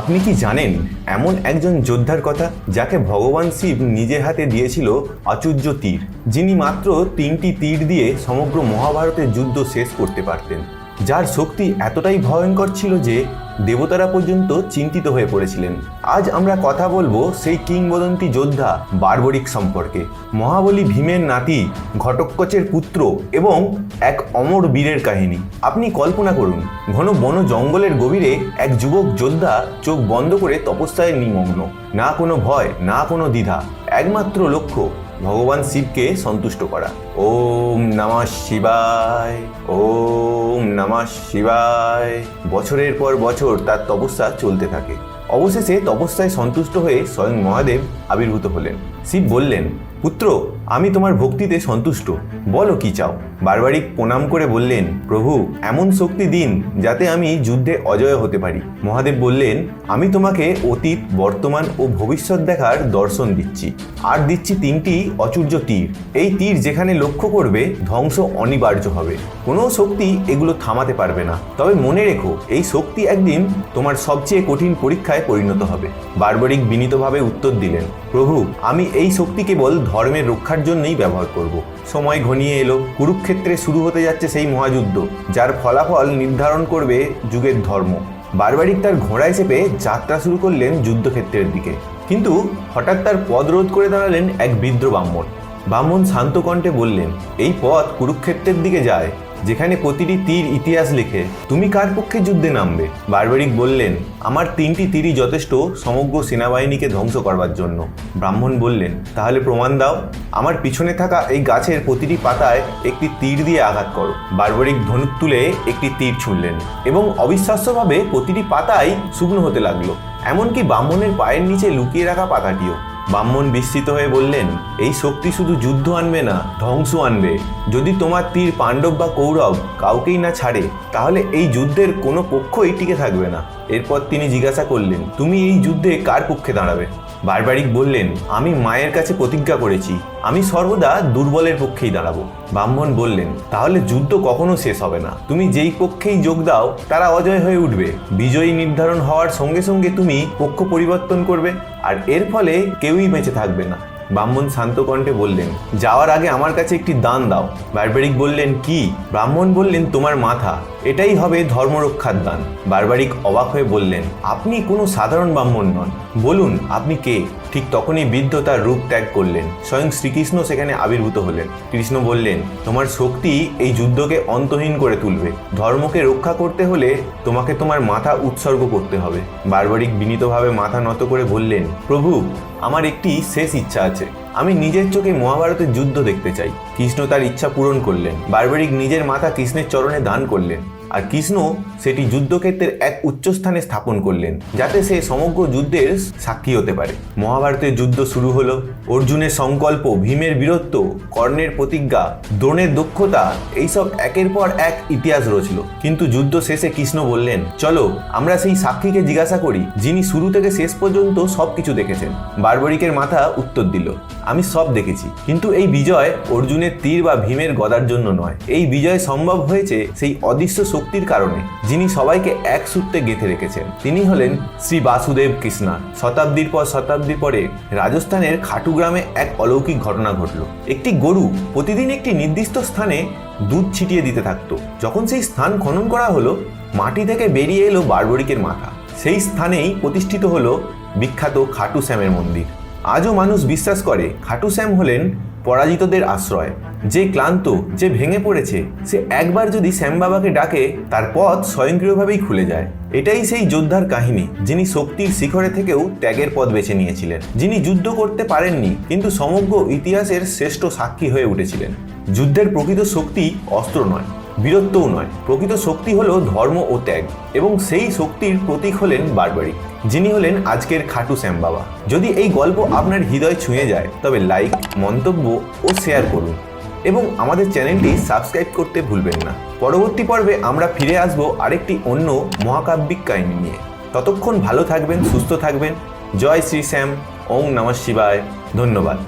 আপনি কি জানেন, এমন একজন যোদ্ধার কথা যাকে ভগবান শিব নিজের হাতে দিয়েছিল আচুর্য তীর, যিনি মাত্র তিনটি তীর দিয়ে সমগ্র মহাভারতের যুদ্ধ শেষ করতে পারতেন? যার শক্তি এতটাই ভয়ঙ্কর ছিল যে দেবতারা পর্যন্ত চিন্তিত হয়ে পড়েছিলেন। আজ আমরা কথা বলব সেই কিংবদন্তি যোদ্ধা বার্বরিক সম্পর্কে। মহাবলী ভীমের নাতি ঘটকচের পুত্র এবং এক অমর বীরের কাহিনী। আপনি কল্পনা করুন, ঘন বন জঙ্গলের গভীরে এক যুবক যোদ্ধা চোখ বন্ধ করে তপস্যায় নিমগ্ন। না কোনো ভয়, না কোনো দ্বিধা, একমাত্র লক্ষ্য ভগবান শিবকে সন্তুষ্ট করা। ওম নমঃ শিবায়, ওম নমঃ শিবায়। বছরের পর বছর তার তপস্যা চলতে থাকে। অবশেষে তপস্যায় সন্তুষ্ট হয়ে স্বয়ং মহাদেব আবির্ভূত হলেন। শিব বললেন, পুত্র, আমি তোমার ভক্তিতে সন্তুষ্ট। বলো কি চাও? বারবারিক প্রণাম করে বললেন, প্রভু, এমন শক্তি দিন যাতে আমি যুদ্ধে অজয় হতে পারি। মহাদেব বললেন, আমি তোমাকে অতীত, বর্তমান ও ভবিষ্যৎ দেখার দর্শন দিচ্ছি। আর দিচ্ছি তিনটি অচুর্য তীর। এই তীর যেখানে লক্ষ্য করবে, ধ্বংস অনিবার্য হবে। কোনো শক্তি এগুলো থামাতে পারবে না। তবে মনে রেখো, এই শক্তি একদিন তোমার সবচেয়ে কঠিন পরীক্ষায় পরিণত হবে। বারবারিক বিনীতভাবে উত্তর দিলেন, প্রভু, আমি এই শক্তি কেবল ধর্মের রক্ষার জন্যই ব্যবহার করব। সময় ঘনিয়ে এলো। কুরুক্ষেত্রে শুরু হতে যাচ্ছে সেই মহাযুদ্ধ, যার ফলাফল নির্ধারণ করবে যুগের ধর্ম। বারবারিক তার ঘোড়ায় চেপে যাত্রা শুরু করলেন যুদ্ধক্ষেত্রের দিকে। কিন্তু হঠাৎ তার পদ রোধ করে দাঁড়ালেন এক বৃদ্ধ ব্রাহ্মণ। ব্রাহ্মণ শান্ত কণ্ঠে বললেন, এই পথ কুরুক্ষেত্রের দিকে যায়। যেখানে প্রতিটি তীর ইতিহাস লেখে, তুমি কার পক্ষে যুদ্ধে নামবে? বারবারিক বললেন, আমার তিনটি তীরই যথেষ্ট সমগ্র সেনাবাহিনীকে ধ্বংস করবার জন্য। ব্রাহ্মণ বললেন, তাহলে প্রমাণ দাও, আমার পিছনে থাকা এই গাছের প্রতিটি পাতায় একটি তীর দিয়ে আঘাত করো। বারবারিক ধনুক তুলে একটি তীর ছুঁড়লেন এবং অবিশ্বাস্যভাবে প্রতিটি পাতাই শুকনো হতে লাগল। এমনকি ব্রাহ্মণের পায়ের নিচে লুকিয়ে রাখা পাতাটিও। ব্রাহ্মণ বিস্মিত হয়ে বললেন, এই শক্তি শুধু যুদ্ধ আনবে না ধ্বংস আনবে। যদি তোমার তীর পাণ্ডব বা কৌরব কাউকেই না ছাড়ে, তাহলে এই যুদ্ধের কোনো পক্ষই টিকে থাকবে না। এরপর তিনি জিজ্ঞাসা করলেন, তুমি এই যুদ্ধে কার পক্ষে দাঁড়াবে? বারবারিক বললেন, আমি মায়ের কাছে প্রতিজ্ঞা করেছি। আমি সর্বদা দুর্বলের পক্ষেই দাঁড়াবো। ব্রাহ্মণ বললেন, তাহলে যুদ্ধ কখনো শেষ হবে না। তুমি যেই পক্ষেই যোগ দাও, তারা অজয় হয়ে উঠবে। বিজয়ী নির্ধারণ হওয়ার সঙ্গে সঙ্গে তুমি পক্ষ পরিবর্তন করবে, আর এর ফলে কেউই বেঁচে থাকবে না। ব্রাহ্মণ শান্ত কণ্ঠে বললেন, যাওয়ার আগে আমার কাছে একটি দান দাও। বারবারিক বললেন, কি? ব্রাহ্মণ বললেন, তোমার মাথা। এটাই হবে ধর্মরক্ষার দান। বারবারিক অবাক হয়ে বললেন, আপনি কোনো সাধারণ ব্রাহ্মণ নন। বলুন, আপনি কে? ঠিক তখনই বৃদ্ধ তার রূপ ত্যাগ করলেন। স্বয়ং শ্রীকৃষ্ণ সেখানে আবির্ভূত হলেন। কৃষ্ণ বললেন, তোমার শক্তি এই যুদ্ধকে অন্তহীন করে তুলবে। ধর্মকে রক্ষা করতে হলে তোমাকে তোমার মাথা উৎসর্গ করতে হবে। বারবারিক বিনীতভাবে মাথা নত করে বললেন, প্রভু, আমার একটি শেষ ইচ্ছা আছে। আমি নিজের চোখে মহাভারতের যুদ্ধ দেখতে চাই। কৃষ্ণ তার ইচ্ছা পূরণ করলেন। বারবারিক নিজের মাথা কৃষ্ণের চরণে দান করলেন। আর কৃষ্ণ সেটি যুদ্ধক্ষেত্রের এক উচ্চস্থানে স্থাপন করলেন, যাতে সে সমগ্র যুদ্ধের সাক্ষী হতে পারে। মহাভারতের যুদ্ধ শুরু হলো। অর্জুনের সংকল্প, ভীমের বীরত্ব, কর্ণের প্রতিজ্ঞা, দ্রোণের দক্ষতা, এইসব একের পর এক ইতিহাস রচল। কিন্তু যুদ্ধ শেষে কৃষ্ণ বললেন, চলো, আমরা সেই সাক্ষীকে জিজ্ঞাসা করি, যিনি শুরু থেকে শেষ পর্যন্ত সবকিছু দেখেছেন। বারবরিকের মাথা উত্তর দিল। আমি সব দেখেছি। কিন্তু এই বিজয় অর্জুনের তীর বা ভীমের গদার জন্য নয়। এই বিজয় সম্ভব হয়েছে সেই অদৃশ্য শক্তির কারণে, যিনি সবাইকে এক সূত্রে গেঁথে রেখেছেন। তিনি হলেন শ্রী বাসুদেব কৃষ্ণা। শতাব্দীর পর শতাব্দী পরে রাজস্থানের খাটু গ্রামে এক অলৌকিক ঘটনা ঘটল। একটি গরু প্রতিদিন একটি নির্দিষ্ট স্থানে দুধ ছিটিয়ে দিতে থাকতো। যখন সেই স্থান খনন করা হলো, মাটি থেকে বেরিয়ে এলো বারবরিকের মাথা। সেই স্থানেই প্রতিষ্ঠিত হলো বিখ্যাত খাটু শ্যামের মন্দির। আজও মানুষ বিশ্বাস করে খাটু শ্যাম হলেন পরাজিতদের আশ্রয়। যে ক্লান্ত, যে ভেঙে পড়েছে, সে একবার যদি শ্যাম বাবাকে ডাকে, তার পথ স্বয়ংক্রিয়ভাবেই খুলে যায়। এটাই সেই যোদ্ধার কাহিনী, যিনি শক্তির শিখরে থেকেও ত্যাগের পথ বেছে নিয়েছিলেন। যিনি যুদ্ধ করতে পারেননি, কিন্তু সমগ্র ইতিহাসের শ্রেষ্ঠ সাক্ষী হয়ে উঠেছিলেন। যুদ্ধের প্রকৃত শক্তি অস্ত্র নয়। বীরত্বও নয় প্রকৃত শক্তি হলো ধর্ম ও ত্যাগ, এবং সেই শক্তির প্রতীক হলেন বারবারিক যিনি হলেন আজকের খাটু শ্যাম বাবা যদি এই গল্প আপনার হৃদয় ছুঁয়ে যায়, তবে লাইক, মন্তব্য ও শেয়ার করুন, এবং আমাদের চ্যানেলটি সাবস্ক্রাইব করতে ভুলবেন না। পরবর্তী পর্বে আমরা ফিরে আসব আরেকটি অন্য মহাকাব্যিক কাহিনী নিয়ে। ততক্ষণ ভালো থাকবেন, সুস্থ থাকবেন। জয় শ্রী শ্যাম ওং নমঃ শিবায়। ধন্যবাদ।